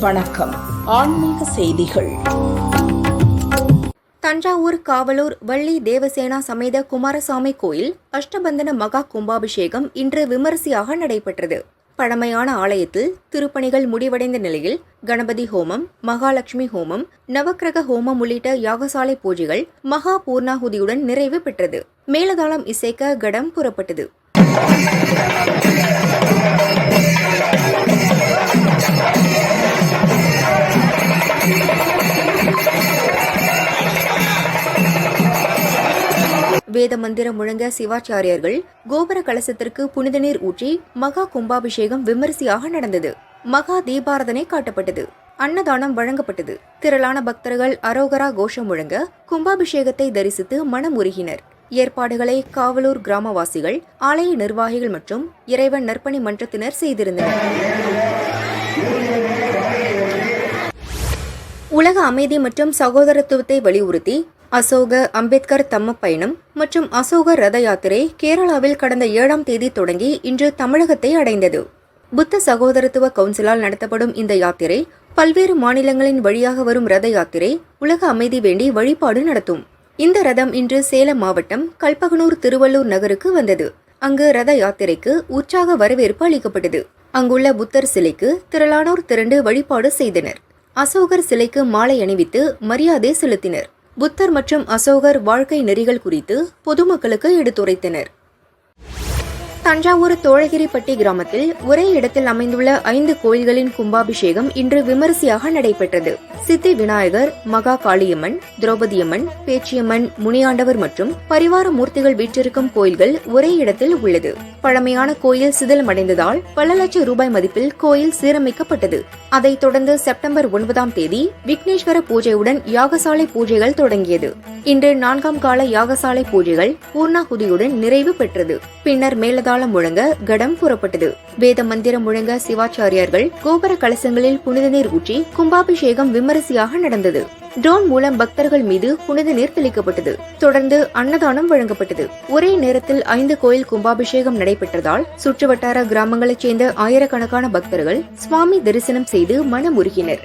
வணக்கம். ஆன்மீக செய்திகள். தஞ்சாவூர் காவலூர் வள்ளி தேவசேனா சமேத குமாரசாமி கோயில் அஷ்டபந்தன மகா கும்பாபிஷேகம் இன்று விமரிசையாக நடைபெற்றது. பழமையான ஆலயத்தில் திருப்பணிகள் முடிவடைந்த நிலையில் கணபதி ஹோமம் மகாலட்சுமி ஹோமம் நவக்கிரக ஹோமம் உள்ளிட்ட யாகசாலை பூஜைகள் மகா பூர்ணாகுதியுடன் நிறைவு பெற்றது. மேலதாளம் இசைக்க கடம் புறப்பட்டது. வேத மந்திரம் முழங்க சிவாச்சாரியர்கள் கோபுர கலசத்திற்கு புனித நீர் ஊற்றி மகா கும்பாபிஷேகம் விமரிசையாக நடந்தது. மகா தீபாரதனை காட்டப்பட்டது. அன்னதானம் வழங்கப்பட்டது. திரளான பக்தர்கள் அரோகரா கோஷம் முழங்க கும்பாபிஷேகத்தை தரிசித்து மனம் உருகினர் ஏற்பாடுகளை காவலூர் கிராமவாசிகள் ஆலய நிர்வாகிகள் மற்றும் இறைவன் நற்பணி மன்றத்தினர் செய்திருந்தனர். உலக அமைதி மற்றும் சகோதரத்துவத்தை வலியுறுத்தி அசோக அம்பேத்கர் தம்ம பயணம் மற்றும் அசோக ரத யாத்திரை கேரளாவில் கடந்த ஏழாம் தேதி தொடங்கி இன்று தமிழகத்தை அடைந்தது. புத்த சகோதரத்துவ கவுன்சிலால் நடத்தப்படும் இந்த யாத்திரை பல்வேறு மாநிலங்களின் வழியாக வரும் ரத யாத்திரை உலக அமைதி வேண்டி வழிபாடு நடத்தும். இந்த ரதம் இன்று சேலம் மாவட்டம் கல்பகனூர் திருவள்ளூர் நகருக்கு வந்தது. அங்கு ரத யாத்திரைக்கு உற்சாக வரவேற்பு அளிக்கப்பட்டது. அங்குள்ள புத்தர் சிலைக்கு திரளானோர் திரண்டு வழிபாடு செய்தனர். அசோகர் சிலைக்கு மாலை அணிவித்து மரியாதை செலுத்தினர். புத்தர் மற்றும் அசோகர் வாழ்க்கை நெறிகள் குறித்து பொதுமக்களுக்கு எடுத்துரைத்தனர். தஞ்சாவூர் தோழகிரிப்பட்டி கிராமத்தில் ஒரே இடத்தில் அமைந்துள்ள ஐந்து கோயில்களின் கும்பாபிஷேகம் இன்று விமரிசையாக நடைபெற்றது. சித்தி விநாயகர் மகா காளியம்மன் திரௌபதியம்மன் பேச்சியம்மன் முனியாண்டவர் மற்றும் பரிவார மூர்த்திகள் வீற்றிருக்கும் கோயில்கள் ஒரே இடத்தில் உள்ளது. பழமையான கோயில் சிதிலமடைந்ததால் பல லட்சம் ரூபாய் மதிப்பில் கோயில் சீரமைக்கப்பட்டது. அதைத் தொடர்ந்து செப்டம்பர் ஒன்பதாம் தேதி விக்னேஸ்வர பூஜையுடன் யாகசாலை பூஜைகள் தொடங்கியது. இன்று நான்காம் கால யாகசாலை பூஜைகள் பூர்ணாகுதியுடன் நிறைவு பெற்றது. பின்னர் தாளம் முழங்க கடம் புறப்பட்டது. வேத மந்திரம் முழங்க சிவாச்சாரியார்கள் கோபுர கலசங்களில் புனித நீர் ஊற்றி கும்பாபிஷேகம் விமரிசையாக நடந்தது. ட்ரோன் மூலம் பக்தர்கள் மீது புனித நீர் தெளிக்கப்பட்டது. தொடர்ந்து அன்னதானம் வழங்கப்பட்டது. ஒரே நேரத்தில் ஐந்து கோயில் கும்பாபிஷேகம் நடைபெற்றதால் சுற்றுவட்டார கிராமங்களைச் சேர்ந்த ஆயிரக்கணக்கான பக்தர்கள் சுவாமி தரிசனம் செய்து மனமுருகினர்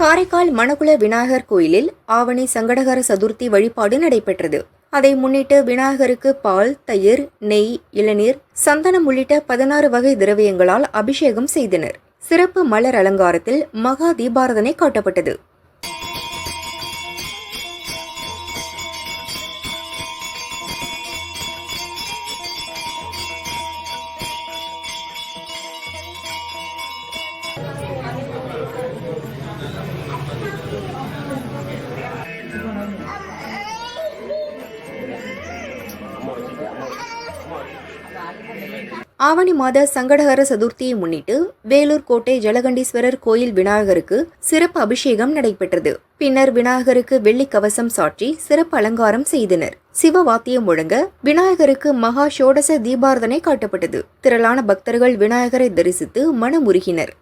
காரைக்கால் மணகுல விநாயகர் கோயிலில் ஆவணி சங்கடகர சதுர்த்தி வழிபாடு நடைபெற்றது. அதை முன்னிட்டு விநாயகருக்கு பால் தயிர் நெய் இளநீர் சந்தனம் உள்ளிட்ட பதினாறு வகை திரவியங்களால் அபிஷேகம் செய்தனர். சிறப்பு மலர் அலங்காரத்தில் மகா தீபாரதனை காட்டப்பட்டது. ஆவணி மாத சங்கடகர சதுர்த்தியை முன்னிட்டு வேலூர் கோட்டை ஜலகண்டீஸ்வரர் கோயில் விநாயகருக்கு சிறப்பு அபிஷேகம் நடைபெற்றது. பின்னர் விநாயகருக்கு வெள்ளி கவசம் சாற்றி சிறப்பு அலங்காரம் செய்தனர். சிவ வாத்தியம் முழங்க விநாயகருக்கு மகா ஷோடச தீபாரதனை காட்டப்பட்டது. திரளான பக்தர்கள் விநாயகரை தரிசித்து மனமுருகினர்.